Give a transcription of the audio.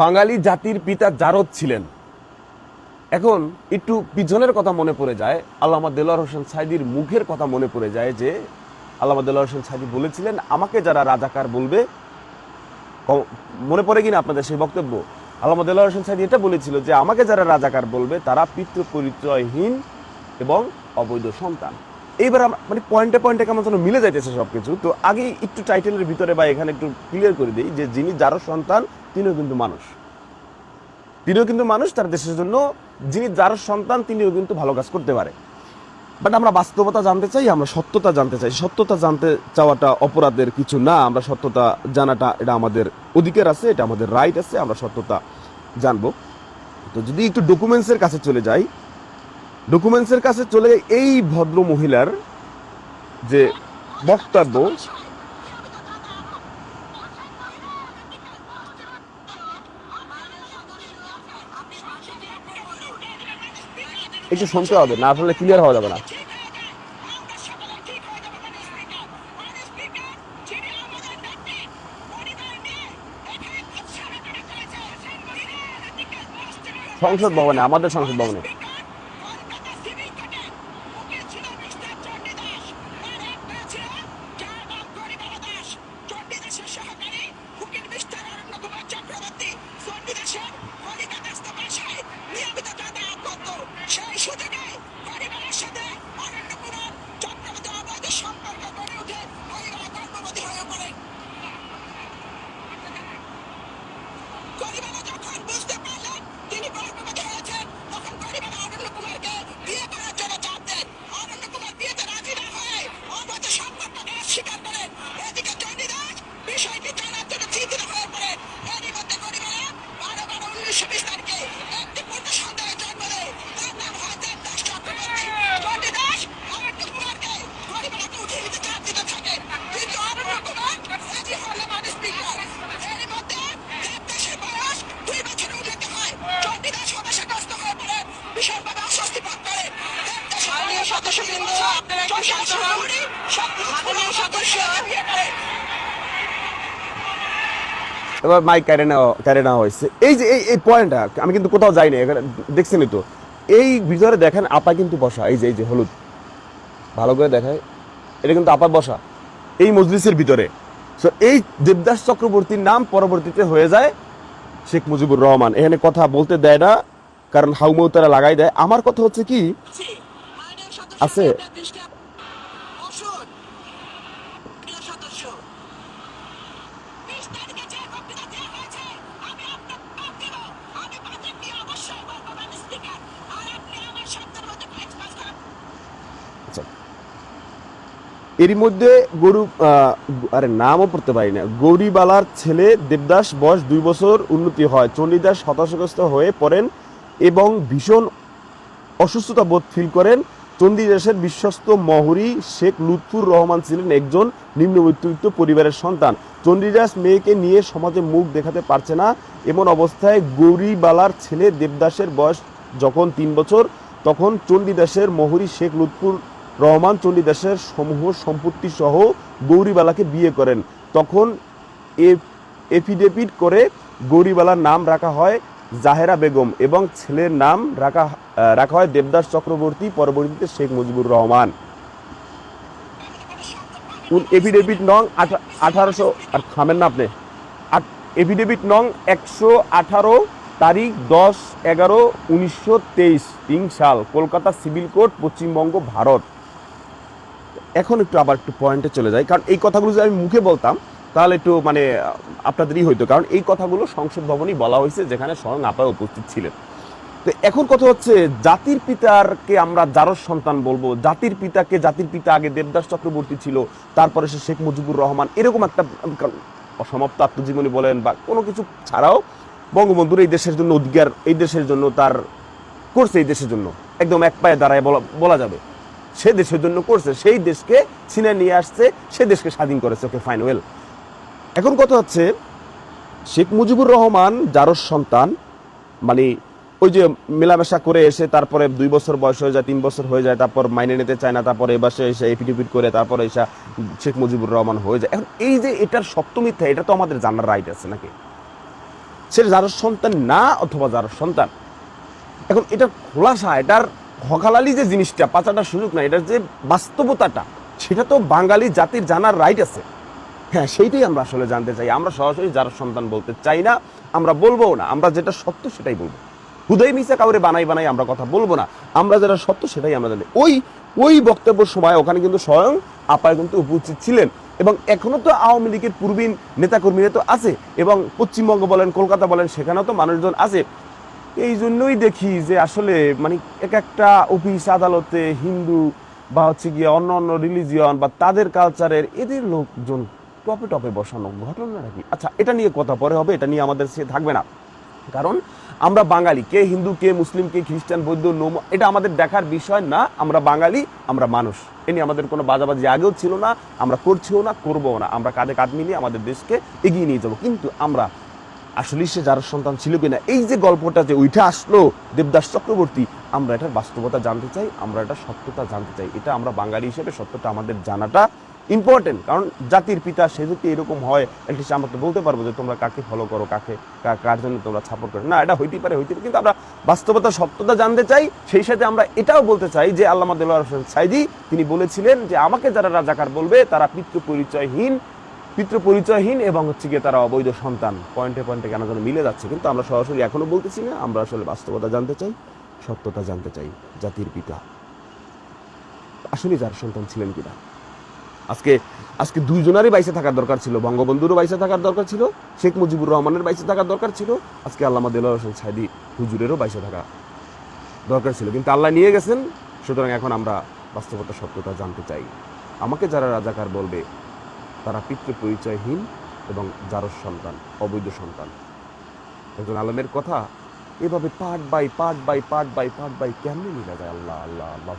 বাঙালি জাতির পিতা জারদ ছিলেন। এখন একটু পিছনের কথা মনে পড়ে যায়, আল্লামা দেলোয়ার হোসেন সাইদির মুখের কথা মনে পড়ে যায় যে, আল্লামা দেলোয়ার হোসেন সাইদি বলেছিলেন, আমাকে যারা রাজাকার বলবে মনে পড়ে কিনা আপনাদের সেই বক্তব্য? আল্লামা দেলোয়ার হোসেন সাইদি এটা বলেছিল যে, আমাকে যারা রাজাকার বলবে, তারা পিতৃ পরিচয়হীন এবং অবৈধ সন্তান। এইবার মানে পয়েন্টে পয়েন্টে কেমন যেন মিলে যাইতেছে সবকিছু। তো আগে একটু টাইটেলের ভিতরে বা এখানে একটু ক্লিয়ার করে দিই যে, যিনি যারও সন্তান তিনিও কিন্তু মানুষ। তিনিও কিন্তু মানুষ, তার দেশের জন্য যিনি যার সন্তান, তিনিও কিন্তু ভালো কাজ করতে পারে। বাট আমরা বাস্তবতা জানতে চাই, আমরা সত্যতা জানতে চাই। সত্যতা জানতে চাওয়াটা অপরাধের কিছু না, আমরা সত্যতা জানাটা এটা আমাদের অধিকার আছে, এটা আমাদের রাইট আছে, আমরা সত্যতা জানব। তো যদি একটু ডকুমেন্টসের কাছে চলে যাই ডকুমেন্টসের কাছে চলে এই ভদ্র মহিলার যে বক্তব্য একটু শুনতে হবে না আসলে ক্লিয়ার হওয়া যাবে না। সংসদ ভবনে আমাদের সংসদ ভবনে সেই সুযোগে পরিবারের সাথে অরণ্য কুমার চক্রবর্তী অবৈধ সম্পর্ক গড়ে উঠে পরিবার গর্ভবতী হয়ে পড়ে পরিবারে যখন বুঝতে পারলেন তিনি গর্ভবতী হয়েছেন তখন পরিবারে অরণ্য কুমারকে বিয়ে করার জন্য চাপ দেন অরণ্য কুমার বিয়েতে রাজি না হয়ে অবৈধ সম্পর্ককে অস্বীকার করেন এদিকে চণ্ডী দাস বিষয়টি জানার জন্য চিন্তিত হয়ে পড়ে এরই মধ্যে পরিবারে বারো বারো উনিশশো বিশ তারিখে একটি পূর্ণ সন্তানের জন্ম দেয় তার নাম হয় দেবদাস চক্রবর্তী চণ্ডী দাস অরণ্য কুমারকে পরিবারকে উঠিয়ে দিতে চাপ দিতে থাকেন কিন্তু অরণ্য কুমার রাজি হলে মানুষ স্পিকার এরই মধ্যে দেবদাসের বয়স দুই বছরে উঠাতে হয় চণ্ডী দাস হতাশাগ্রস্ত হয়ে পড়ে ভীষণভাবে অস্বস্তি বোধ করে দেবদাস মাননীয় সদস্যবৃন্দ, আপনারা একটু শান্ত হন। মাননীয় সদস্য। বিয়ে করে এবার মাইক কেড়ে নেওয়া কেড়ে নেওয়া হয়েছে। এই যে এই পয়েন্টটা আমি কিন্তু কোথাও যাইনি এখানে দেখছেনই তো। এই ভিতরে দেখেন আপা কিন্তু বসা এই যে এই যে হলুদ। ভালো করে দেখায় এটা কিন্তু আপা বসা এই মজলিসের ভিতরে। সো এই দেবদাস চক্রবর্তীর নাম পরবর্তীতে হয়ে যায় শেখ মুজিবুর রহমান। এখানে কথা বলতে দেয় না কারণ হাউমাউ তারা লাগাই দেয়। আমার কথা হচ্ছে কি আছে। বসুন। প্রিয় সদস্য বিশ তারিখে যে বক্তৃতা দেওয়া হয়েছে আমি আপনার বাদ দিব। আমি অবশ্যই বলব ম্যাম স্পিকার। আর আপনি আমার শব্দের মধ্যে করেন। আচ্ছা। এরই মধ্যে গরু আহ, আরে নামও পড়তে পারি না। গৌরীবালার ছেলে দেবদাস বয়স দুই বছর উন্নতি হয়। চণ্ডীদাস হতাশগ্রস্ত হয়ে পড়েন এবং ভীষণ অসুস্থতা বোধ ফিল করেন। চণ্ডীদাসের বিশ্বস্ত মহরি শেখ লুৎফুর রহমান ছিলেন একজন নিম্ন মধ্যবিত্ত পরিবারের সন্তান। চণ্ডীদাস মেয়েকে নিয়ে সমাজে মুখ দেখাতে পারছে না। এমন অবস্থায় গৌরীবালার ছেলে দেবদাসের বয়স যখন তিন বছর, তখন চণ্ডীদাসের মহুরী শেখ লুৎফুর রহমান চণ্ডীদাসের সমূহ সম্পত্তি সহ গৌরীবালাকে বিয়ে করেন। তখন এফিডেভিট করে গৌরীবালার নাম রাখা হয় জাহেরা বেগম এবং ছেলের নাম রাখা রাখা হয় দেবদাস চক্রবর্তী, পরবর্তীতে শেখ মুজিবুর রহমান। এফিডেভিট নং আঠা- আঠারোশো, আর থামেন না আপনি। এফিডেভিট নং একশো আঠারো, তারিখ দশ এগারো উনিশশো তেইশ তিন সাল কলকাতা সিভিল কোর্ট পশ্চিমবঙ্গ, ভারত। এখন একটু আবার একটু পয়েন্টে চলে যাই, কারণ এই কথাগুলো যদি আমি মুখে বলতাম তাহলে একটু মানে আপনাদেরই হইতো। কারণ এই কথাগুলো সংসদ ভবনই বলা হয়েছে, যেখানে স্বয়ং আপা উপস্থিত ছিলেন। তো এখন কথা হচ্ছে, জাতির পিতারকে আমরা যারর সন্তান বলব। জাতির পিতাকে, জাতির পিতা আগে দেবদাস চক্রবর্তী ছিল, তারপরে সে শেখ মুজিবুর রহমান, এরকম একটা অসমাপ্ত আত্মজীবনী বলেন বা কোনো কিছু ছাড়াও বঙ্গবন্ধুর এই দেশের জন্য অধিকার এই দেশের জন্য তার করছে, এই দেশের জন্য। একদম এক পায়ে দাঁড়ায় বলা বলা যাবে। সে দেশের জন্য করছে, সেই দেশকে ছিনে নিয়ে আসছে, সে দেশকে স্বাধীন করেছে। ওকে ফাইন ওয়েল এখন কথা হচ্ছে, শেখ মুজিবুর রহমান যারর সন্তান মানে ওই যে মেলামেশা করে এসে তারপরে দুই বছর বয়স হয়ে যায়, তিন বছর হয়ে যায়, তারপর মাইনে নিতে চায় না, তারপরে এবার সে এসে এপিটিপিট করে তারপরে এসে শেখ মুজিবুর রহমান হয়ে যায়। এখন এই যে এটার সপ্তমিথ্যা এটা তো আমাদের জানার রাইট আছে নাকি? সে যার সন্তান না অথবা যার সন্তান? এখন এটার খোলাসা, এটার হকালালি যে জিনিসটা পাচাটার সুযোগ না এটার যে বাস্তবতাটা, সেটা তো বাঙালি জাতির জানার রাইট আছে। হ্যাঁ সেইটাই আমরা আসলে জানতে চাই। আমরা সরাসরি যার সন্তান বলতে চাই না, আমরা বলব না। আমরা যেটা সত্য সেটাই বলব। হুদয় মিসা কাউরে বানাই বানাই আমরা কথা বলব না। আমরা যেটা সত্য সেটাই আমরা জানি। ওই ওই বক্তব্যের সময় ওখানে কিন্তু স্বয়ং আপায় কিন্তু উপস্থিত ছিলেন এবং এখনও তো আওয়ামী লীগের পূর্বীন নেতাকর্মীরা তো আছে এবং পশ্চিমবঙ্গ বলেন, কলকাতা বলেন, সেখানেও তো মানুষজন আছে। এই জন্যই দেখি যে আসলে মানে এক একটা অফিস, আদালতে হিন্দু বা হচ্ছে গিয়ে অন্য অন্য রিলিজিয়ন বা তাদের কালচারের এদের লোকজন টপে টপে বসানো ঘটনা নাকি? আচ্ছা এটা নিয়ে কথা পরে হবে, এটা নিয়ে আমাদের সে থাকবে না। কারণ আমরা বাঙালি, কে হিন্দু, কে মুসলিম, কে খ্রিস্টান, বৌদ্ধ, নোম, এটা আমাদের দেখার বিষয় না। আমরা বাঙালি, আমরা মানুষ। এ নিয়ে আমাদের কোনো বাজাবাজি আগেও ছিল না, আমরা করছিও না করব না। আমরা কাঁধে কাঁধ মিলিয়ে আমাদের দেশকে এগিয়ে নিয়ে যাব। কিন্তু আমরা আসলে সে যার সন্তান ছিল কিনা, এই যে গল্পটা যে ওইটা আসলো দেবদাস চক্রবর্তী, আমরা এটার বাস্তবতা জানতে চাই, আমরা এটা সত্যতা জানতে চাই। এটা আমরা বাঙালি হিসেবে সত্যটা আমাদের জানাটা ইম্পর্টেন্ট কারণ জাতির পিতা সে যদি এরকম হয় অ্যাটলিস্ট আমরা তো বলতে পারব যে তোমরা কাকে ফলো করো, কাকে কার জন্য তোমরা সাপোর্ট করো। না, এটা হইতেই পারে হইতে পারে, কিন্তু আমরা বাস্তবতা সত্যতা জানতে চাই, সেই সাথে আমরা এটাও বলতে চাই যে দেলোয়ার হোসেন সাইদি, তিনি বলেছিলেন যে আমাকে যারা রাজাকার বলবে, তারা পিতৃ পরিচয়হীন পিতৃ পরিচয়হীন এবং হচ্ছে গিয়ে তারা অবৈধ সন্তান। পয়েন্টে পয়েন্টে কেন যেন মিলে যাচ্ছে, কিন্তু আমরা সরাসরি এখনও বলতেছি না, আমরা আসলে বাস্তবতা জানতে চাই, সত্যতা জানতে চাই জাতির পিতা। আসলে যার সন্তান ছিলেন কিনা? আজকে আজকে দুইজনারই বাইসে থাকার দরকার ছিল। বঙ্গবন্ধুরও বাইসে থাকার দরকার ছিল, শেখ মুজিবুর রহমানের বাইসে থাকার দরকার ছিল। আজকে আল্লামা দেলোয়ার হোসেন সাইদি হুজুরেরও বাইসে থাকা দরকার ছিল। কিন্তু আল্লাহ নিয়ে গেছেন, সুতরাং এখন আমরা বাস্তবতা সত্যতা জানতে চাই। আমাকে যারা রাজাকার বলবে, তারা পিতৃ পরিচয়হীন এবং যারর সন্তান, অবৈধ সন্তান। একজন আলমের কথা এভাবে part by part by part by part by কেমনি মিলা যায়? আল্লাহ আল্লাহ আল্লাহ।